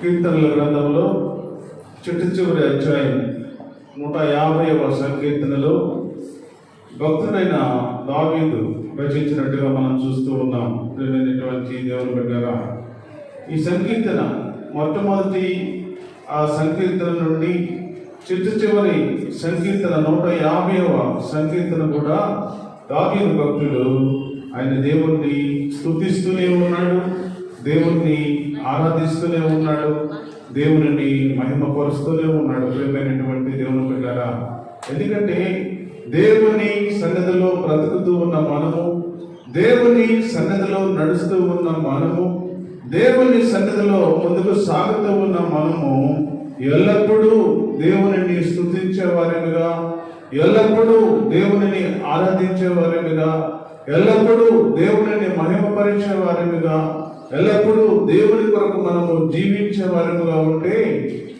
కీర్తనల గ్రంథంలో చిట్టు చివరి అధ్యాయం నూట యాభైవ సంకీర్తనలో భక్తుడైన దావీదు రచించినట్టుగా మనం చూస్తూ ఉన్నాం. ప్రియమైనటువంటి దేవుని బిడ్డగా ఈ సంకీర్తన మొట్టమొదటి ఆ సంకీర్తన నుండి చిట్టు చివరి సంకీర్తన నూట యాభైవ సంకీర్తన కూడా దావీదు భక్తుడు ఆయన దేవుణ్ణి స్థుతిస్తూనే ఉన్నాడు. దేవుణ్ణి ఆరాధిస్తూనే ఉన్నాడు. దేవుని మహిమపరుస్తూనే ఉన్నాడు. ప్రేమైనటువంటి దేవుని పిల్లరా ఎందుకంటే దేవుని సన్నిధిలో బ్రతుకుతూ ఉన్న మనము దేవుని సన్నిధిలో నడుస్తూ ఉన్న మనము దేవుని సన్నిధిలో ముందుకు సాగుతూ ఉన్న మనము ఎల్లప్పుడూ దేవునిని స్తుతించే వారిగా ఎల్లప్పుడూ దేవునిని ఆరాధించే వారిగా ఎల్లప్పుడూ దేవునిని మహిమపరిచే వారిగా ఎల్లప్పుడూ దేవుడి కొరకు మనము జీవించే వారముగా ఉంటే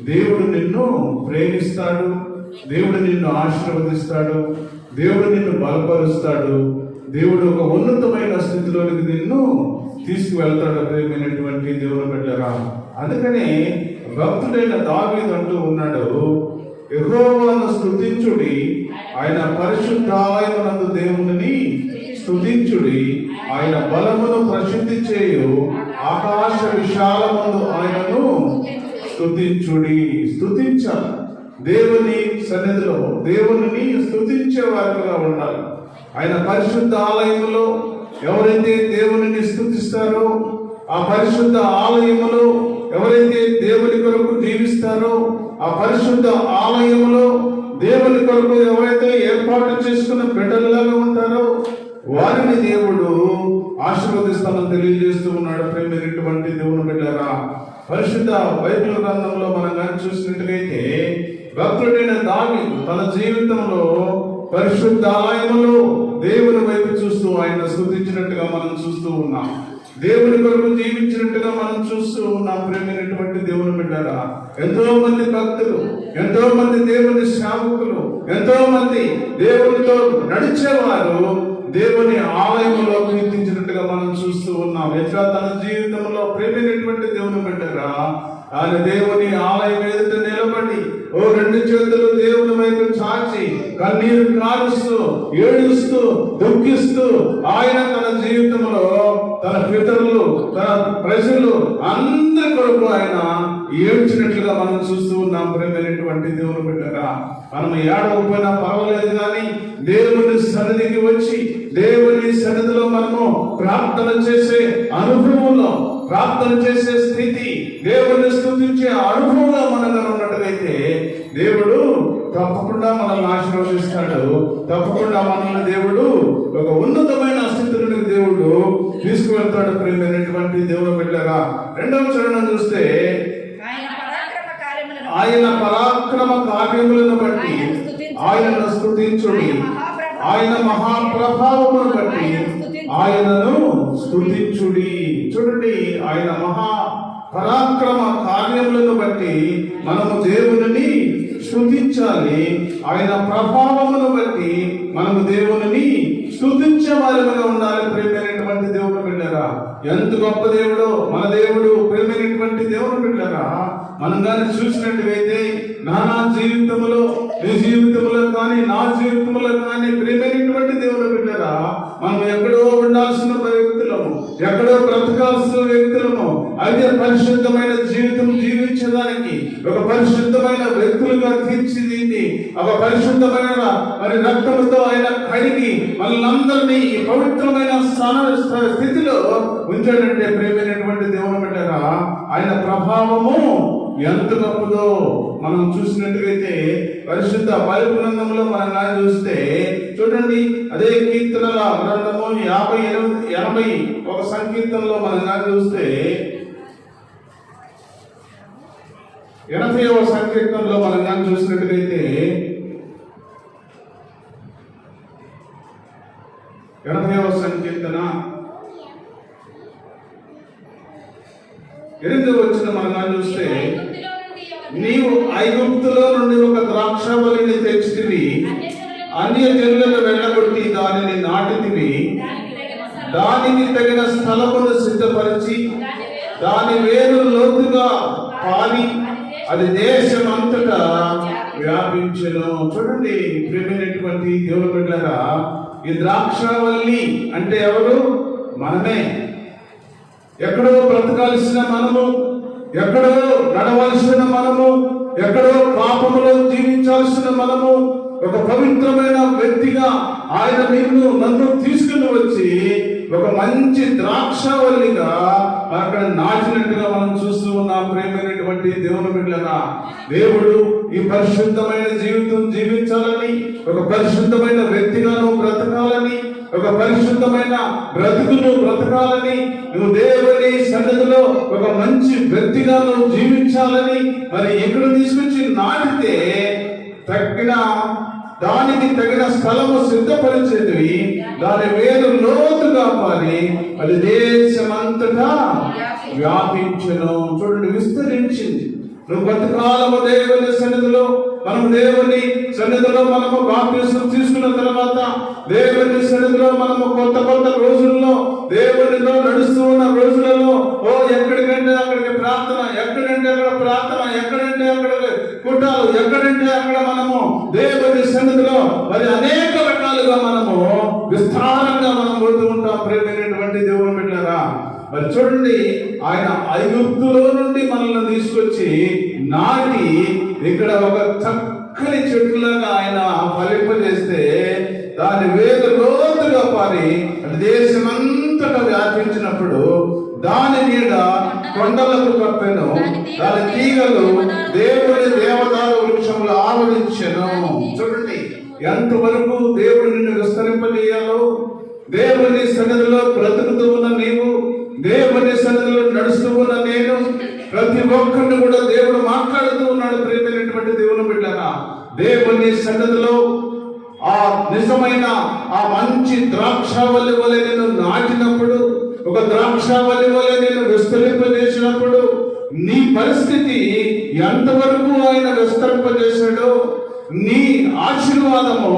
దేవుడు నిన్ను ప్రేమిస్తాడు దేవుడు నిన్ను ఆశీర్వదిస్తాడు దేవుడు నిన్ను బలపరుస్తాడు దేవుడు ఒక ఉన్నతమైన స్థితిలోనికి నిన్ను తీసుకువెళ్తాడు ప్రేమైనటువంటి దేవుని బిడ్డరా. అందుకనే భక్తుడైన దావీదు అంటూ ఉన్నాడు యహోవాను స్తుతించుడి ఆయన పరిశుద్ధాయమనందు దేవుని స్తుతించుడి. ఆయన బలమును ప్రసిద్ధి చేయు ఆకాశ విశాలమందు ఆయనను స్థుతించుడి స్థుతించాలి దేవుని సన్నిధిలో దేవుని స్థుతించే వారిగా ఉండాలి. ఆయన పరిశుద్ధ ఆలయంలో ఎవరైతే దేవుని స్తుతిస్తారో ఆ పరిశుద్ధ ఆలయములో ఎవరైతే దేవుని కొరకు జీవిస్తారో ఆ పరిశుద్ధ ఆలయములో దేవుని కొరకు ఎవరైతే ఏర్పాటు చేసుకున్న బిడ్డలుగా ఉంటారో వారిని దేవుడు ఆశీర్వదిస్తానని తెలియజేస్తూ ఉన్నాడు. ప్రేమైనటువంటి దేవుని బిడ్డారా పరిశుద్ధ బైబిల్ గ్రంథంలో మనం కానీ చూసినట్లయితే భక్తుడైన దావి తన జీవితంలో పరిశుద్ధాలయములో దేవుని వైపు చూస్తూ ఆయన స్థుతించినట్టుగా మనం చూస్తూ ఉన్నాం. దేవుని కొరకు జీవించినట్టుగా మనం చూస్తూ ఉన్నాం. ప్రేమైనటువంటి దేవుని బిడ్డారా ఎంతో మంది భక్తులు ఎంతో మంది దేవుని శ్రావకులు ఎంతో మంది దేవునితో నడిచేవారు దేవుని ఆలయంలో కీర్తించినట్టుగా మనం చూస్తూ ఉన్నాం. ఎట్లా? తన జీవితంలో ప్రేమైనటువంటి దేవుని బిడ్డరా ఆయన దేవుని ఆలయం ఎదుట నిలబడి ఓ రెండు చేతులు దేవుని వైపు చాచి కన్నీరు కారుస్తూ ఏడుస్తూ దుఃఖిస్తూ ఆయన తన జీవితంలో తన పితరులు తన ప్రజలు అందరి కొరకు ఆయన ఏడ్చినట్లుగా మనం చూస్తూ ఉన్నాం ప్రేమైనటువంటి దేవుని బిడ్డగా. మనం ఏడవకపోయినా పర్వాలేదు కానీ దేవుని సన్నిధికి వచ్చి దేవుని సన్నిధిలో మనము ప్రార్థన చేసే అనుభవంలో ప్రార్థన చేసే స్థితి దేవుని స్థుతించే అనుభవంలో మనలో ఉన్నట్టుగైతే దేవుడు తప్పకుండా మనల్ని ఆశీర్వదిస్తాడు. తప్పకుండా మనల్ని దేవుడు ఒక ఉన్నతమైన స్థితిలోనికి దేవుడు తీసుకువెళ్తాడు ప్రేమైనటువంటి దేవుడు బిడ్డగా. రెండవ చరణం చూస్తే ఆయన పరాక్రమ కార్యములను బట్టి ఆయనను స్తుతించుడి ఆయన మహాప్రభావమును బట్టి ఆయనను స్థుతించుడి చూడండి ఆయన మహా పరాక్రమ కార్యములను బట్టి మనము దేవుని స్థుతించాలి ఆయన ప్రభావమును బట్టి మనము దేవుని స్థుతించే వారిగా ఉండాలి ప్రేమైనటువంటి దేవుడు బిడ్డరా. ఎంత గొప్ప దేవుడో మన దేవుడు ప్రేమైనటువంటి దేవుడు బిడ్డరా. మనం దాన్ని చూసినట్టువైతే నానా జీవితంలో నీ జీవితంలో కానీ నా జీవితంలో కానీ ప్రేమైనటువంటి దేవుడు మనం ఎక్కడో ఉండాల్సిన వ్యక్తులము ఎక్కడో బ్రతకాల్సిన వ్యక్తులము అయితే పరిశుద్ధమైన జీవితం జీవించడానికి ఒక పరిశుద్ధమైన వ్యక్తులుగా తీర్చిదిద్ది ఒక పరిశుద్ధమైన మరి రక్తముతో ఆయన కడిగి మనందరినీ ఈ పవిత్రమైన స్థాన స్థితిలో ఉంచాడంటే ప్రేమైనటువంటి దేవుడు బిడ్డరా ఆయన ప్రభావము ఎంత గొప్పదో. మనం చూసినట్టుగైతే పరిశుద్ధ బైబిల్ గ్రంథంలో మనం చూస్తే చూడండి అదే కీర్తనల గ్రంథము యాభై ఎనిమిది ఎనభై ఒక సంకీర్తనలో మనం కానీ చూస్తే ఎనభైవ సంకీర్తనలో మనం కానీ చూసినట్టుగైతే ఎనభైవ సంకీర్తన. ఎనిమిది వచ్చిన మనం చూస్తే నీవు ఐగుప్తులో నుండి ఒక ద్రాక్షవల్లిని తెచ్చితివి. అన్య జనులను వెళ్ళగొట్టి దానిని నాటితివి. దానిని తగిన స్థలమును సిద్ధపరిచి దాని వేరు లోతుగా పాలి అది దేశం అంతటా వ్యాపించను. చూడండి ప్రేమైనటువంటి దేవుని బిడ్డలారా ఈ ద్రాక్షవల్లి అంటే ఎవరు? మనమే. ఎక్కడో బ్రతకాల్సిన మనము. ఎక్కడో నడవలసిన మనము ఎక్కడో పాపములో జీవించాల్సిన మనము ఒక పవిత్రమైన వ్యక్తిగా ఆయన నిన్ను నన్ను తీసుకుని వచ్చి ఒక మంచి ద్రాక్షవల్లిగా అక్కడ నాటినట్టుగా మనం చూస్తూ ఉన్నాం. ప్రేమైనటువంటి దేవుని బిడ్డలరా దేవుడు ఈ పరిశుద్ధమైన జీవితం జీవించాలని ఒక పరిశుద్ధమైన వ్యక్తిగా నువ్వు బ్రతకాలని ఒక పరిశుద్ధమైన బ్రతుకును బ్రతకాలని నువ్వు దేవుని సన్నిధిలో ఒక మంచి వ్యక్తిగా నువ్వు జీవించాలని మరి ఎక్కడ తీసుకొచ్చి నాటితే తగిన దానికి తగిన స్థలము సిద్ధపరిచేది దాని వేరు లోతుగా పారి అది దేశమంతటా వ్యాపించను. చూడండి విస్తరించింది. నువ్వు కొంతకాలము దేవుని సన్నిధిలో మనం దేవుని సన్నిధిలో మనము బాప్తిసం తీసుకున్న తర్వాత దేవుని సన్నిధిలో మనము కొత్త కొత్త రోజుల్లో దేవునిలో నడుస్తూ ఉన్న రోజులలో ఓ ఎక్కడికంటే అక్కడికి ప్రార్థన ఎక్కడంటే అక్కడ ప్రార్థన ఎక్కడంటే అక్కడ కుటాలు ఎక్కడంటే అక్కడ మనము దేవుని సన్నిధిలో మరి అనేక రకాలుగా మనము విస్తారంగా మనం పోతూ ఉంటాం ప్రేమైనటువంటి దేవుని పెట్టారా మరి చూడండి ఆయన ఐగుప్తులో నుండి మనల్ని తీసుకొచ్చి నాటి ఇక్కడ ఒక చక్క ప్రతి ఒక్కరిని కూడా దేవుడు మాట్లాడుతూ ఉన్నాడు ప్రేమైనటువంటి దేవుని బిడ్డగా. దేవుని సన్నదిలో ఆ నిజమైన ఆ మంచి ద్రాక్షావల్లి వలె నేను నాటినప్పుడు ఒక ద్రాక్షావల్లి వలె నేను విస్తరింపజేసినప్పుడు నీ పరిస్థితి ఎంతవరకు ఆయన విస్తరింపజేశాడో నీ ఆశీర్వాదము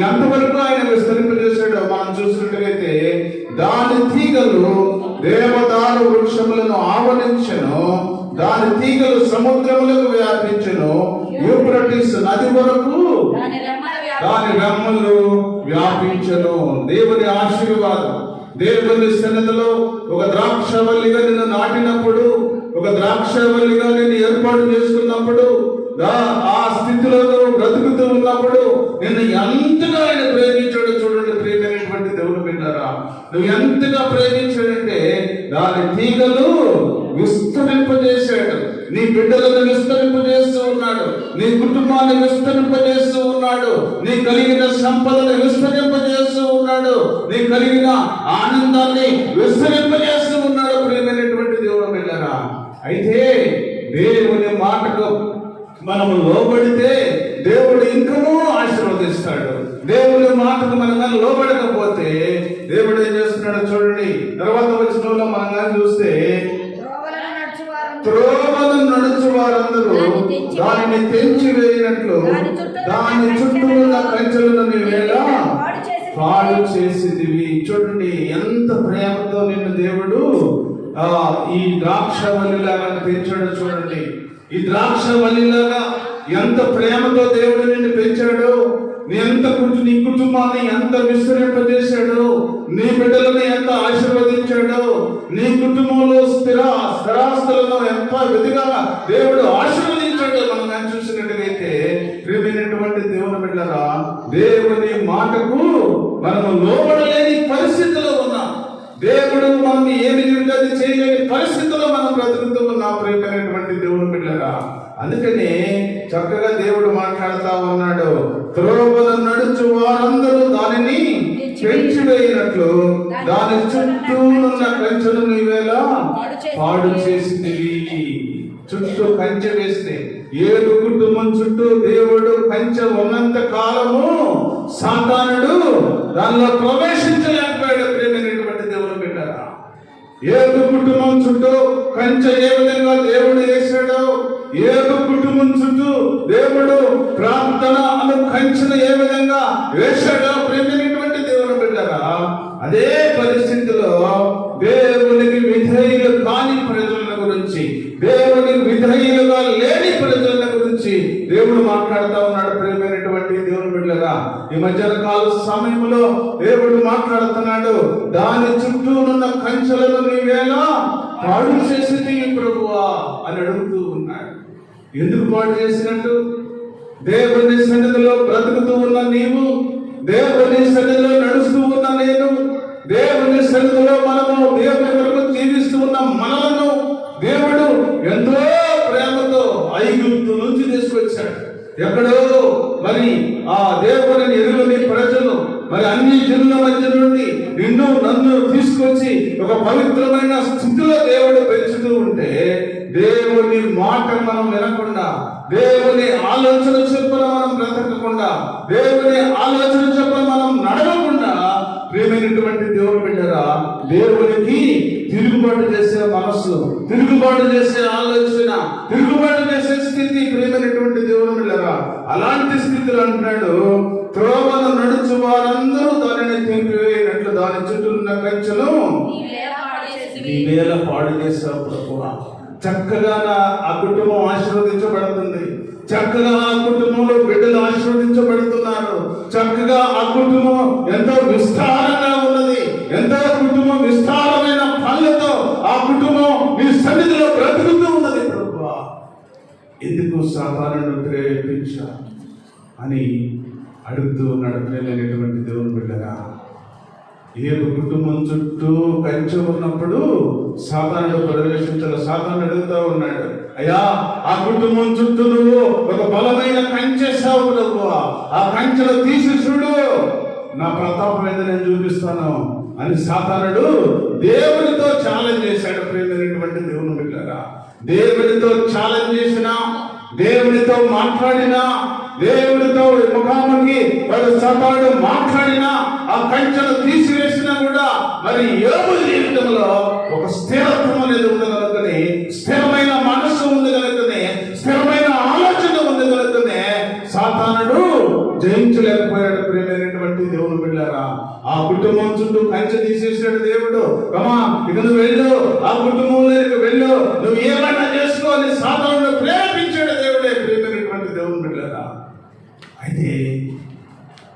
ఎంతవరకు ఆయన విస్తరింపజేశాడో మనం చూసినట్లయితే దాని తీగలు దేవదారు వృక్షములను ఆవరించను దాని తీగలు సముద్రములకు వ్యాపించను. యూప్రటిస్ నది వరకు దాని రెమ్మల వ్యాపించను. దేవుని ఆశీర్వాదం. దేవుని సన్నిధిలో ఒక ద్రాక్షవల్లిగా నిన్ను నాటినప్పుడు ఒక ద్రాక్షవల్లిగా నేను ఏర్పాటు చేసుకున్నప్పుడు ఆ స్థితిలో బ్రతుకుతూ ఉన్నప్పుడు నిన్ను ఎంతగా ఆయన ప్రేమించాడు చూడండి ప్రేమైనటువంటి దేవుడు విన్నారా నువ్వు ఎంతగా ప్రేమించాడంటే దాని తీగలు విస్తరింపజేశాడు. నీ బిడ్డలను విస్తరింపజేస్తూ ఉన్నాడు. నీ కుటుంబాన్ని విస్తరింపజేస్తూ ఉన్నాడు. నీ కలిగిన సంపదను విస్తరింపజేస్తూ ఉన్నాడు. నీ కలిగిన ఆనందాన్ని విస్తరింపజేస్తూ ఉన్నాడు ప్రియమైనటువంటి దేవుడు బిడ్డరా. అయితే దేవుని మాటకు మనము లోబడితే దేవుడు ఇంకనూ ఆశీర్వదిస్తాడు. దేవుని మాటకు మనం కానీ లోబడకపోతే దేవుడు ఏం చేస్తున్నాడు చూడండి. తర్వాత వచ్చిన మనం కానీ చూస్తే త్రోవను నడుచు వారందరూ దానిని తెంచి వేయినట్లు దాని చుట్టూ ఉన్న కంచెలను నీవేలా పాడు చేసేదివి చూడండి ఎంత ప్రేమతో నిన్ను దేవుడు ఆ ఈ ద్రాక్ష వల్లిలాగా పెంచాడో చూడండి. ఈ ద్రాక్ష వల్లిలాగా ఎంత ప్రేమతో దేవుడు నిన్ను పెంచాడో నీ ఎంత కుటుంబ నీ కుటుంబాన్ని ఎంత విస్తరింపజేశాడో నీ బిడ్డలను ఎంత ఆశీర్వదించాడో నీ కుటుంబంలో స్థిర స్థిరాస్తులను ఎంత విధిగా దేవుడు ఆశీర్వదించాడో మనం చూసినట్టుగైతే ప్రియమైనటువంటి దేవుని బిడ్డరా దేవుని మాటకు మనము లోబడలేని పరిస్థితిలో ఉన్నాం. దేవుడు మనం ఏమి చెబితే చేయలేని పరిస్థితుల్లో మనం బ్రతుకుతూ ఉన్నాం ప్రేమైనటువంటి దేవుని బిడ్డరా అందుకని చక్కగా దేవుడు మాట్లాడుతా ఉన్నాడు. త్రోవలు నడుచు వారందరూ దానిని పెంచివేయినట్లు. దాని చుట్టూ ఉన్న కంచెలు నీవేలా పాడు చేసింది చుట్టూ కంచె వేస్తే ఏడు కుటుంబం చుట్టూ దేవుడు కంచె ఉన్నంత కాలము సాతానుడు దానిలో ప్రవేశించలేకపోయాడు. ప్రేమైనటువంటి దేవుడు బిడ్డరా. ఏడు కుటుంబం చుట్టూ కంచె ఏ విధంగా దేవుడు వేశాడో ఏడు కుటుంబం చుట్టూ దేవుడు ప్రార్థన అను ఏ విధంగా వేషగా ప్రేమినటువంటి దేవుని బిడ్డరా అదే పరిస్థితిలో దేవునికి విధేయులు కాని ప్రజల గురించి దేవునికి విధేయులుగా లేని ప్రజల గురించి దేవుడు మాట్లాడుతూ ఉన్నాడు ప్రేమైనటువంటి దేవుని బిడ్డగా ఈ మధ్యాహ్న కాల సమయంలో దేవుడు మాట్లాడుతున్నాడు దాని చుట్టూ ఉన్న కంచెలను నీవేలా పాడు చేసి ప్రభువా? అని అడుగుతూ ఉన్నాడు. ఎందుకు పాడు చేసినట్టు? దేవుని సన్నిధిలో బ్రతుకుతూ ఉన్న నీవు దేవుని సన్నిధిలో నడుస్తూ ఉన్న నేను దేవుని సన్నిధిలో మనము దేవుని కొరకు జీవిస్తూ ఉన్న మనలను దేవుడు ఎంతో ప్రేమతో ఐగుప్తు నుంచి తీసుకొచ్చాడు. ఎక్కడో మరి ఆ దేవుని ఎదురుని మరి అన్ని జనుల మధ్య నుండి నిన్ను నన్ను తీసుకొచ్చి ఒక పవిత్రమైన స్థితిలో దేవుడు పెంచుతూ ఉంటే దేవుని మాట మనం వినకుండా దేవుని ఆలోచన చెప్పిన మనం బ్రతకకుండా దేవుని ఆలోచన చెప్పిన మనం నడవకుండా ప్రేమైనటువంటి దేవుడు బిడ్డరా దేవునికి తిరుగుబాటు చేసే మనస్సు తిరుగుబాటు చేసే ఆలోచన తిరుగుబాటు చేసే స్థితి ప్రేమైనటువంటి దేవుడు బిడ్డరా. అలాంటి స్థితిలో అంటున్నాడు త్రోవను నడుచు వారందరూ దానిని తిరిగివేయనట్లు దాని చుట్టూ ఉన్న కంచెలు నీవేళ పాడు చేసి ఈ వేళ పాడు చేసావు ప్రభువా చక్కగా నా ఆ కుటుంబం ఆశీర్వదించబడుతుంది. చక్కగా ఆ కుటుంబంలో బిడ్డలు ఆశీర్వదించబడుతున్నారు. చక్కగా ఆ కుటుంబం ఎంతో విస్తారంగా ఉన్నది. ఎంతో కుటుంబం విస్తారమైన పనులతో ఆ కుటుంబం మీ సన్నిధిలో బ్రతుకుతూ ఉన్నది ప్రభువా ఎందుకు సాధారణ ప్రేరేపించా అని అడుగుతూ నడపలేనటువంటి దేవుని బిడ్డగా ఏ కుటుంబం చుట్టూ కంచె ఉన్నప్పుడు సాతానుడు ప్రవేశించాలి సాతాను అడుగుతా ఉన్నాడు అయ్యా ఆ కుటుంబం చుట్టూ నువ్వు ఒక బలమైన కంచెసావు నువ్వు ఆ కంచెలు తీసి చూడు. నా ప్రతాపం ఏదో నేను చూపిస్తాను అని సాధారణుడు దేవునితో ఛాలెంజ్ చేశాడు ప్రేమైనటువంటి దేవుని బిడ్డగా దేవునితో ఛాలెంజ్ చేసినా దేవునితో మాట్లాడినా దేవుడితో ముఖాముఖి వాడు సతాడు మాట్లాడినా ఆ కంచెను తీసివేసినా కూడా మరి యోగు జీవితంలో ఒక స్థిరత్వం అనేది ఉంది కనుకనే స్థిరమైన మనస్సు ఉంది కనుకనే స్థిరమైన ఆలోచన ఉంది కనుకనే సాతానుడు జయించలేకపోయాడు ప్రేమైనటువంటి దేవుని బిడ్డారా. ఆ కుటుంబం చుట్టూ కంచె తీసేసాడు దేవుడు. కమా ఇక నువ్వు వెళ్ళు. ఆ కుటుంబంలోకి వెళ్ళు. నువ్వు ఏమైనా చేసుకోవాలి? సాధారణ ప్రేమ ప్రేరేపించాడు దేవుడే ప్రియమైనటువంటి దేవుని బిడ్డారా అయితే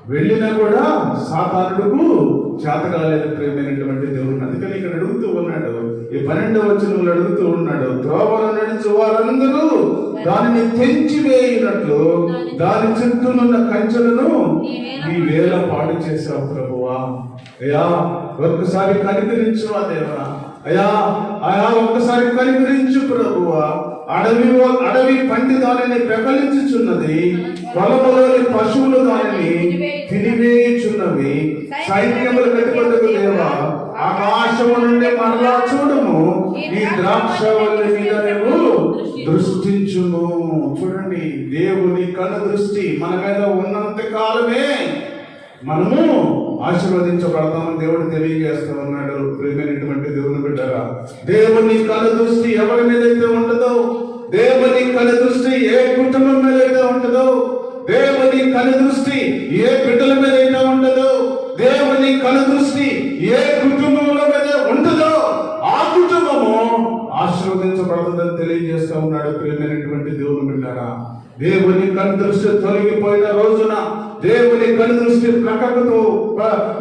వెళ్ళినా కూడా సాతానుడుకు చేత కాలేదు ప్రేమైనటువంటి దేవుడు అందుకని ఇక్కడ అడుగుతూ ఉన్నాడు. ఈ పన్నెండవ వచనంలో అడుగుతూ ఉన్నాడు. త్రోవలో నడిచి వారందరూ దానిని తెంచి వేయినట్లు దాని చుట్టూనున్న కంచెలను ఈ వేల పాడు చేశావు ప్రభువా. అయ్యా ఒక్కసారి కనికరించు ఆ దేవా. అయ్యా అయా ఒక్కసారి కనికరించు ప్రభువా. అడవి అడవి పండి దానిని పెకలించుచున్నది. పొలములోని పశువులు దానిని తినివేయుచున్నవి సైన్యములు కట్టుబడుకు దేవా ఆకాశము నుండి మరలా చూడుము. ఈ ద్రాక్ష మీద నువ్వు దృష్టించుము. చూడండి దేవుని కను దృష్టి మన మీద ఉన్నంత కాలమే మనము ఆశీర్వదించబడతామని దేవుడు తెలియజేస్తూ ఉన్నాడు. ప్రియమైనటువంటి దేవుని బిడ్డరా దేవుని కను దృష్టి ఎవరి మీద అయితే ఉండదో దేవుని కను దృష్టి ఏ కుటుంబం మీద అయితే ఉంటుందో దేవుని కను దృష్టి ఏ బిడ్డల మీద అయితే ఉండదో. దేవుని కను దృష్టి ఏ కుటుంబంలో మీద ఉంటుందో ఆ కుటుంబము ఆశీర్వదించబడదని తెలియజేస్తూ ఉన్నాడు ప్రియమైనటువంటి దేవుని బిడ్డారా. దేవుని కను దృష్టి తొలగిపోయిన రోజున దేవుని కను దృష్టి ప్రక్కకు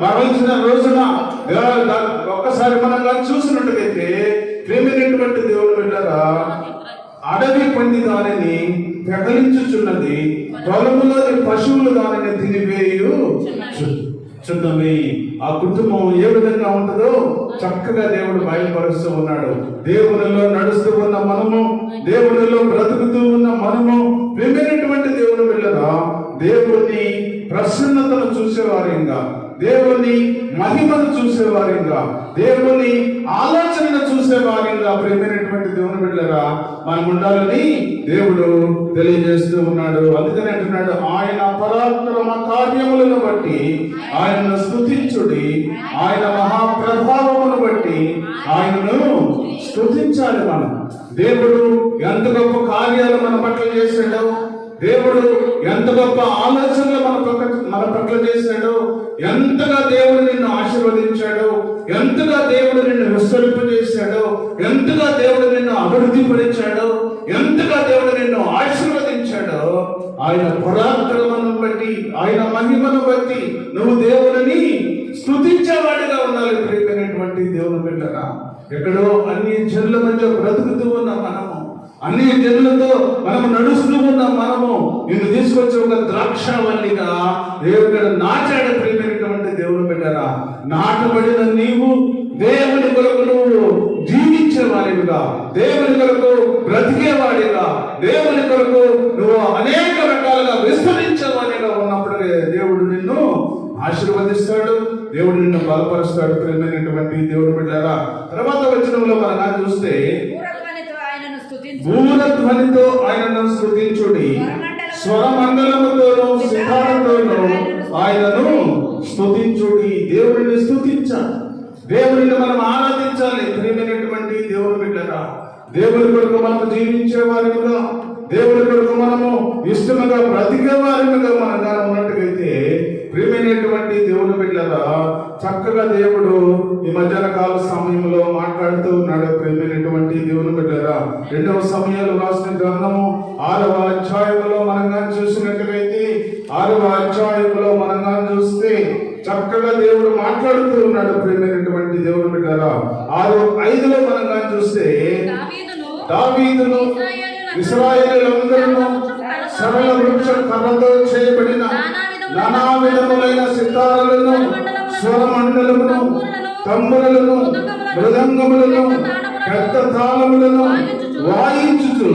మరల్చిన రోజున ఒక్కసారి మనం చూసినట్టుగైతే ప్రేమైనటువంటి దేవుని బిడ్డారా అడవి పంది దానిని పెదలించుచున్నది పొలములోని పశువులు దానిని తినివేయు చు- చున్నవి. ఆ కుటుంబం ఏ విధంగా ఉంటుందో చక్కగా దేవుడు బయలుపరుస్తూ ఉన్నాడు. దేవునిలో నడుస్తూ ఉన్న మనము దేవునిలో బ్రతుకుతూ ఉన్న మనము విమ్మినటువంటి దేవుని వెళ్ళరా దేవుని ప్రసన్నతను చూసేవారిగా దేవుని మహిమను చూసేవారిగా దేవుని ఆలోచనను భాగంగా ప్రేమైనటువంటి దేవుని బిడ్డరా మనం ఉండాలని దేవుడు తెలియజేస్తూ ఉన్నాడు. అందుకని అంటున్నాడు ఆయన పరాక్రమ కార్యములను బట్టి ఆయనను స్థుతించుడి ఆయన మహాప్రభావమును బట్టి ఆయనను స్థుతించాలి మనం. దేవుడు ఎంత గొప్ప కార్యాలు మన పట్ల చేశాడు దేవుడు ఎంత గొప్ప ఆలోచనలు మన పట్ల మన పట్ల చేశాడు ఎంతగా దేవుడు నిన్ను ఆశీర్వదించాడో ఎంతగా దేవుడు నిన్ను విస్తరింపజేశాడో ఎంతగా దేవుడు నిన్ను అభివృద్ధి పరిచాడో ఎంతగా దేవుడు నిన్ను ఆశీర్వదించాడో ఆయన పరాక్రమను బట్టి ఆయన మహిమను బట్టి నువ్వు దేవుడిని స్థుతించేవాడిగా ఉండాలి ప్రియమైనటువంటి దేవుని బిడ్డగా ఎక్కడో అన్ని జనుల మధ్య బ్రతుకుతూ ఉన్న మనము అన్ని జనులతో మనము నడుస్తూ ఉన్న మనము నిన్ను తీసుకొచ్చి ఒక ద్రాక్షవల్లిగా దేవుడు నాచాడ ప్రియమైనటువంటి దేవుడు పెట్టారా నాటబడిన నీవు దేవుని కొరకు నువ్వు జీవించేవాడివిగా దేవుని కొరకు బ్రతికేవాడిగా దేవుని కొరకు నువ్వు అనేక రకాలుగా విస్తరించేవాడిగా ఉన్నప్పుడు దేవుడు నిన్ను ఆశీర్వదిస్తాడు దేవుడు నిన్ను బలపరుస్తాడు ప్రేమైనటువంటి దేవుడు పెట్టారా తర్వాత వచనంలో మనం చూస్తే స్తుతించు భూరధ్వనితో ఆయనను స్తుతించుడి స్వరమండలముతోనూ సితారతోనూ ఆయనను స్తుతించుడి. దేవుడిని స్తుతించాలి. దేవుడిని మనం ఆరాధించాలి. ప్రియమైనటువంటి దేవుని బిడ్డరా దేవుని కొరకు మనం జీవించే వారిగా దేవుని కొరకు మనము ఇష్టముగా బ్రతికే వారిగా మనగా ఉన్నట్టుగైతే ప్రియమైనటువంటి దేవుని బిడ్డరా చక్కగా దేవుడు ఈ మధ్యాహ్న కాల సమయంలో మాట్లాడుతూ ఉన్నాడు ప్రియమైనటువంటి దేవుని బిడ్డరా రెండవ సమయాలు రాసిన గ్రంథము ఆరవ అధ్యాయంలో మనంగా చూసినట్టుగైతే ఆరవ అధ్యాయంలో మనంగా చూస్తే చక్కగా దేవుడు మాట్లాడుతూ ఉన్నాడు ప్రియమైనటువంటి దేవుని బిడ్డరా ఆరు ఐదులో మనంగా చూస్తే దావీదును దావీదును ఇస్రాయేలులందరూ సరళ వృక్ష కర్రతో చేయబడిన నానా విధములైన సితారలను స్వరమండలమును తమ్ములను మృదంగములను పెద్ద తాళములను వాయించుచు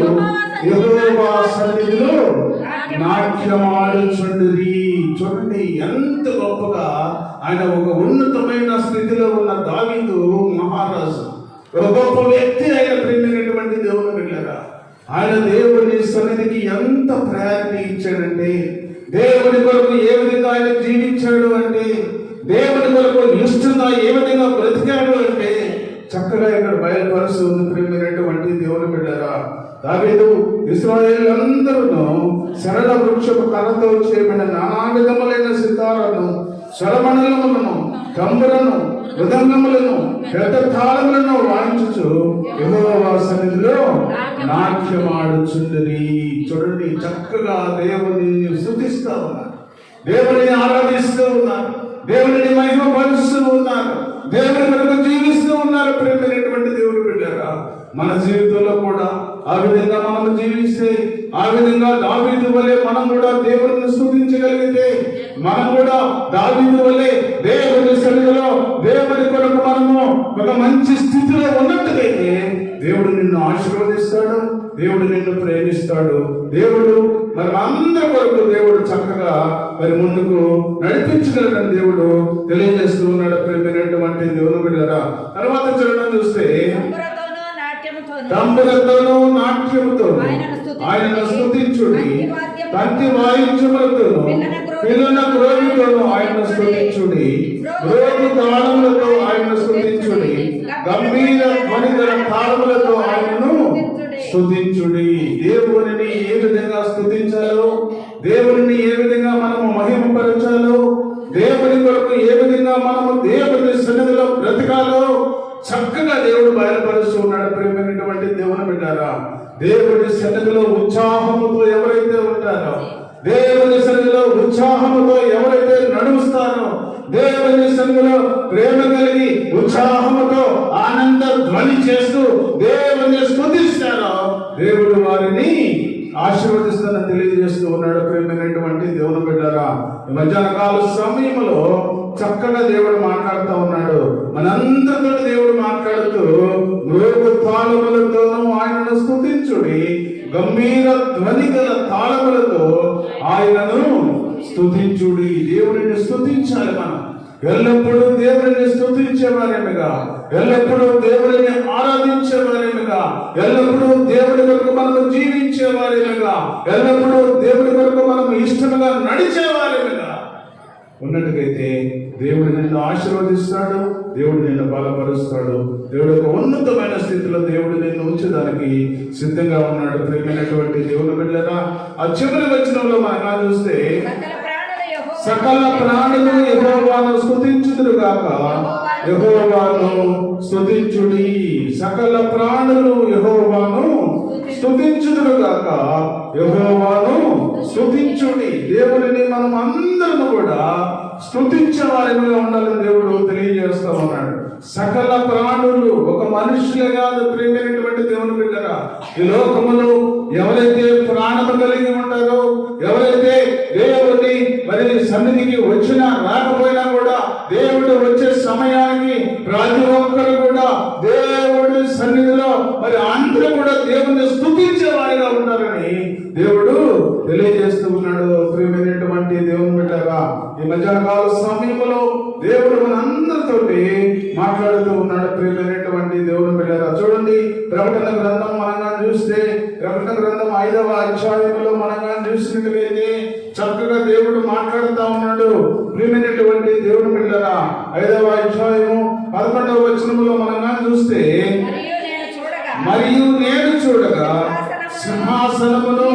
యెహోవా సన్నిధిలో నాట్యమాడుచుండిరి. చూడండి ఎంత గొప్పగా ఆయన ఒక ఉన్నతమైన స్థితిలో ఉన్న దావీదు మహారాజు. ఒక గొప్ప వ్యక్తి ఆయన ప్రేమైనటువంటి దేవుని బిడ్డరా ఆయన దేవుని సన్నిధికి ఎంత ప్రయారిటీ ఇచ్చాడంటే దేవుని కొరకు ఏ విధంగా ఆయన జీవించాడు అంటే దేవుని కొరకు ఇష్టంగా ఏ విధంగా బ్రతికాడు అంటే చక్కగా ఇక్కడ బయలుపరుస్తుంది ప్రేమైనటువంటి దేవుని బిడ్డరా. దావేదు ఇస్రాయేళ్ళందరూ సరళ వృక్షపు కర్రతో చేయబడిన నానా విధములైన సితారాలను స్వరమండలములను గంబులను మృదంగములను పెద్ద తాళములను వాయించుచు యెహోవా సన్నిధిలో నాట్యమాడుచుండరి. చూడండి చక్కగా దేవుని స్థుతిస్తా ఉన్నారు. దేవుని ఆరాధిస్తూ ఉన్నారు. దేవుని మహిమపరుస్తూ ఉన్నారు. దేవుని కొరకు జీవిస్తూ ఉన్నారు ప్రేమైనటువంటి దేవుడు బిడ్డారా. మన జీవితంలో కూడా ఆ విధంగా మనము జీవిస్తే ఆ విధంగా దావీదు వలె మనం కూడా దేవుడిని స్థుతించగలిగితే మనం కూడా దావీదు వలె దేవుని సన్నిధిలో దేవుని కొరకు మనము ఒక మంచి స్థితిలో ఉన్నట్టుగైతే దేవుడు నిన్ను ఆశీర్వదిస్తాడు. దేవుడు నిన్ను ప్రేమిస్తాడు. దేవుడు మరి అందరి కొరకు దేవుడు చక్కగా మరి ముందుకు నడిపించగలడని దేవుడు తెలియజేస్తూ ఉన్నాడు ప్రేమైనటువంటి దేవుని బిడ్డరా. తర్వాత చూడడం చూస్తే తంబులతోనూ నాట్యముతోనూ ఆయనను స్తుతించుడి. తంతి వాయించములతోనూ పిల్లల గ్రోవితోనూ ఆయనను స్తుతించుడి. గ్రోవి తాళములతో ఆయనను స్తుతించుడి. గంభీర ధ్వనిగల తాళములతో ఆయనను స్థుతించుడి దేవునిని ఏ విధంగా స్థుతించాలో దేవునిని ఏ విధంగా మనము మహిమపరచాలో దేవుని కొరకు ఏ విధంగా మనము దేవుని సన్నిధిలో బ్రతకాలో చక్కగా దేవుడు బయలుపరుస్తూ ఉన్నాడు ప్రేమైనటువంటి దేవుని బిడ్డారా. దేవుడి సన్నిధిలో ఉత్సాహముతో ఎవరైతే ఉంటారో దేవుని సన్నిధిలో ఉత్సాహముతో ఎవరైతే నడుస్తారో దేవుని సంఘంలో ప్రేమ కలిగి ఉత్సాహముతో ఆనంద ధ్వని చేస్తూ దేవుని స్తుతిస్తారో దేవుడు వారిని ఆశీర్వదిస్తున్న తెలియజేస్తూ ఉన్నాడు ప్రేమైనటువంటి దేవుని బిడ్డారా. మధ్యాహ్నకాల సమయంలో చక్కగా దేవుడు మాట్లాడుతూ ఉన్నాడు. మనందరితో దేవుడు మాట్లాడుతూ మృగు తాళములతోనూ ఆయనను స్థుతించుడి గంభీర ధ్వని గల తాళములతో ఆయనను స్తుతించుడి దేవుడిని స్తుతించాలి మనం. ఎల్లప్పుడూ దేవుడిని స్థుతించేవారేమిగా ఎల్లప్పుడూ దేవుడిని ఆరాధించేవారేమిగా. ఎల్లప్పుడూ దేవుడి కొరకు మనము జీవించేవారేమిగా. ఎల్లప్పుడూ దేవుడి కొరకు మనము ఇష్టముగా నడిచేవారేమిగా. ఉన్నట్టుగైతే దేవుడు నిన్ను ఆశీర్వదిస్తాడు దేవుడు నిన్ను బలపరుస్తాడు. దేవుడు ఒక ఉన్నతమైన స్థితిలో దేవుడు నిన్ను ఉంచడానికి సిద్ధంగా ఉన్నాడు. ప్రేమైనటువంటి దేవుని బిడ్డరా ఆ చివరి వచనంలో మనం చూస్తే సకల ప్రాణులు యహోవాను స్థుతించుదురు గాక యహోవాను స్థుతించుడి సకల ప్రాణులు యహోవాను స్థుతించుదురు గాక యహోవాను స్థుతించుడి దేవుడిని మనం అందరం కూడా స్తుతించే వారిగా ఉండాలని దేవుడు తెలియజేస్తా ఉన్నాడు. సకల ప్రాణులు ఒక మనుషులే కాదు ప్రేమైనటువంటి దేవుని బిడ్డరా. ఈ లోకములు ఎవరైతే ప్రాణము కలిగి ఉంటారో సన్నిధికి వచ్చినా రాకపోయినా కూడా దేవుడు వచ్చే సమయానికి ప్రతి ఒక్కరు కూడా దేవుడి సన్నిధిలో మరి అందరూ కూడా దేవుని స్థుతి వారిగా ఉంటారని దేవుడు తెలియజేస్తూ ఉన్నాడు ప్రియమైనటువంటి దేవుని బిడ్డగా ఈ మధ్యాహ్నకాల సమయంలో దేవుడు మన అందరితోటి మాట్లాడుతూ ఉన్నాడు ప్రియమైనటువంటి దేవుని బిడ్డగా చూడండి ప్రకటన గ్రంథం మనంగా చూస్తే ప్రకటన గ్రంథం ఐదవ అధ్యాయంలో మనంగా చూసినట్లయితే చక్కగా దేవుడు మాట్లాడుతూ ఉన్నాడు ప్రియమైనటువంటి దేవుని బిడ్డరా ఐదవ అధ్యాయము పదకొండవ వచనములో మనంగా చూస్తే మరియు నేను చూడగా మరియు నేను చూడగా సింహాసనమును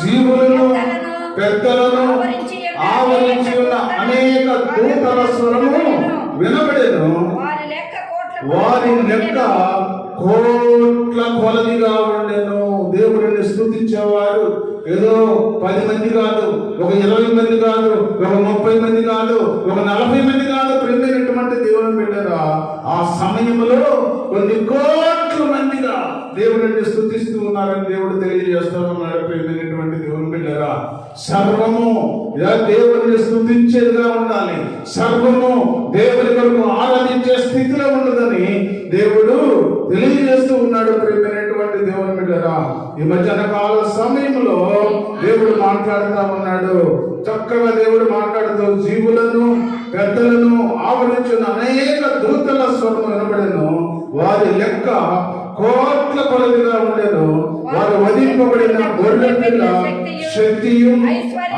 జీవులను పెద్దలను ఆవరించి ఉన్న అనేక దూతల స్వరము వినబడెను. వారి లెక్క కోట్ల కొలదిగా ఉండెను. దేవుడిని స్తుతించేవారు ఏదో పది మంది కాదు ఒక ఇరవై మంది కాదు ఒక ముప్పై మంది కాదు ఒక నలభై మంది కాదు ప్రేమైనటువంటి దేవుని పెట్టారా ఆ సమయంలో కొన్ని కోట్ల మందిగా దేవుడిని స్థుతిస్తూ ఉన్నారని దేవుడు తెలియజేస్తా ఉన్నాడు. ప్రేమైనటువంటి దేవుడు కదా సర్వము ఇలా దేవుడిని స్తుతించేదిగా ఉండాలి. సర్వము దేవుని కొరకు ఆరాధించే స్థితిలో ఉండదని దేవుడు తెలియజేస్తూ ఉన్నాడు ప్రేమైనటువంటి దేవుని బిడ్డరా. ఈ మధ్యన కాల సమయంలో దేవుడు మాట్లాడుతూ ఉన్నాడు. చక్కగా దేవుడు మాట్లాడుతూ జీవులను పెద్దలను ఆవరించిన అనేక దూతల స్వరం వినబడను. వారి లెక్క కోట్ల కొలదిగా ఉండేను. వారు వధింపబడిన గొర్రె పిల్ల శక్తియు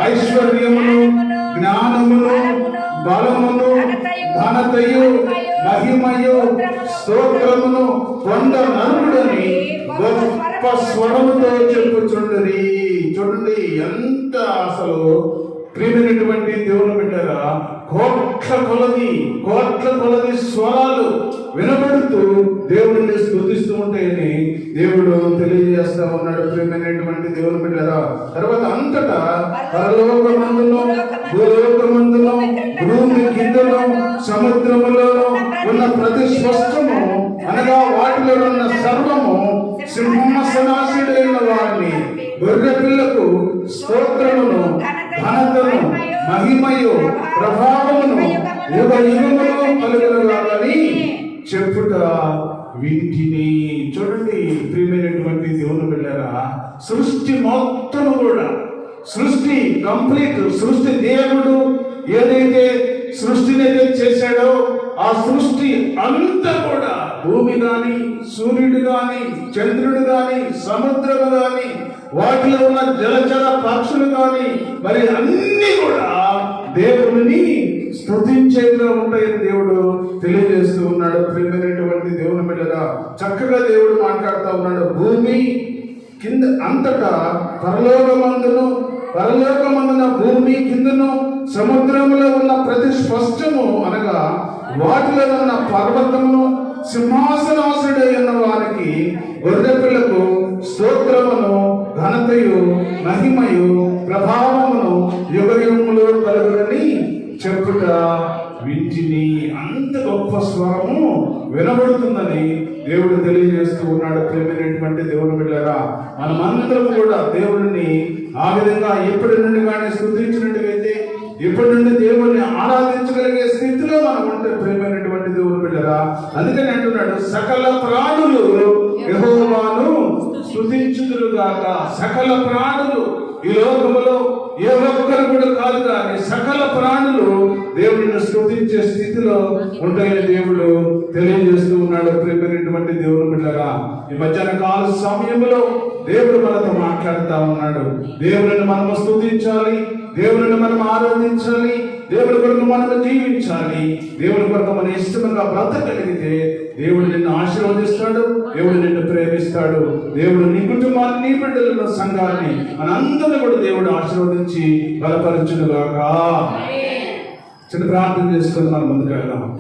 ఐశ్వర్యమును జ్ఞానమును బలమును ఘనతయు మహిమయు స్తోత్రమును కొండ నరుడని గొప్ప స్వరముతో చెప్పుచుండని చూడండి ఎంత అసలు ప్రియమైనటువంటి దేవుని బిడ్డరా. కోట్ల కొలది కోట్ల కొలది స్వరాలు వినబడుతూ దేవుడిని స్థుతిస్తూ ఉంటాయని దేవుడు తెలియజేస్తా ఉన్నాడు. ప్రేమైనటువంటి దేవుని బిడ్డరా తర్వాత అంతటా పరలోకమందును భూలోకమందును భూమి కిందలో సముద్రములో ఉన్న ప్రతి స్పష్టము అనగా వాటిలో ఉన్న సర్వము సింహసనాశుడైన వారిని గొర్రెపిల్లకు స్తోత్రమును ఘనతను మహిమయు ప్రభావమును యుగ యుగములు కలుగునుగాని చెప్పుట వీటిని చూడండి ప్రియమైనటువంటి దేవుని వెళ్ళారా సృష్టి మొత్తం కూడా సృష్టి కంప్లీట్ సృష్టి దేవుడు ఏదైతే సృష్టిని ఏదైతే చేశాడో ఆ సృష్టి అంతా కూడా భూమి కానీ సూర్యుడు కానీ చంద్రుడు కానీ సముద్రము కానీ వాటిలో ఉన్న జలచర పక్షులు కానీ మరి అన్ని కూడా దేవుని స్తుతించేదిగా ఉంటాయని దేవుడు తెలియజేస్తూ ఉన్నాడు. ప్రియమైనటువంటి దేవుని బిడ్డగా చక్కగా దేవుడు మాట్లాడుతూ ఉన్నాడు. భూమి కింద అంతటా పరలోకమందును పరలోకమందున భూమి కిందను సముద్రంలో ఉన్న ప్రతి స్పష్టము అనగా వాటిలో ఉన్న పర్వతమును సింహాసనాసుడై ఉన్న వారికి గొర్రెపిల్లకు స్తోత్రమును ఘనతయు మహిమయు ప్రభావమును యుగయుగములు కలుగునని చెప్పుట వింటిని అంత గొప్ప స్వరము వినబడుతుందని దేవుడు తెలియజేస్తూ ఉన్నాడు. ప్రేమైనటువంటి దేవుని బిడ్డరా మనమందరం కూడా దేవుడిని ఆ విధంగా ఎప్పటి నుండి కానీ స్థుతించినట్టుగైతే ఎప్పటి నుండి దేవుడిని ఆరాధించగలిగే స్థితిలో మనం ఉంటే ప్రేమైన దేవుని అందుకని అంటున్నాడు సకల ప్రాణులు యహోవాను స్థుతించుదురుగాక సకల ప్రాణులు ఈ లోకంలో ఏ ఒక్కరు కూడా కాదు కానీ సకల ప్రాణులు దేవుడిని స్థుతించే స్థితిలో ఉంటాయని దేవుడు తెలియజేస్తూ ఉన్నాడు ప్రేమైనటువంటి దేవుని బిడ్డగా ఈ మధ్యాహ్న కాల సమయంలో దేవుడు మనతో మాట్లాడుతూ ఉన్నాడు. దేవుడిని మనం స్థుతించాలి దేవుడిని మనం ఆరాధించాలి దేవుడి కొరకు మనం జీవించాలి. దేవుడి కొరకు మన ఇష్టంగా బ్రతకగలిగితే దేవుడు నిన్ను ఆశీర్వదిస్తాడు దేవుడు నిన్ను ప్రేమిస్తాడు. దేవుడు నీ కుటుంబాన్ని నీ బిడ్డలను సంఘాన్ని మనందరినీ కూడా దేవుడు ఆశీర్వదించి బలపరచునుగాక. చిన్న ప్రార్థన చేసుకొని మనం ముందుకు వెళ్దాం.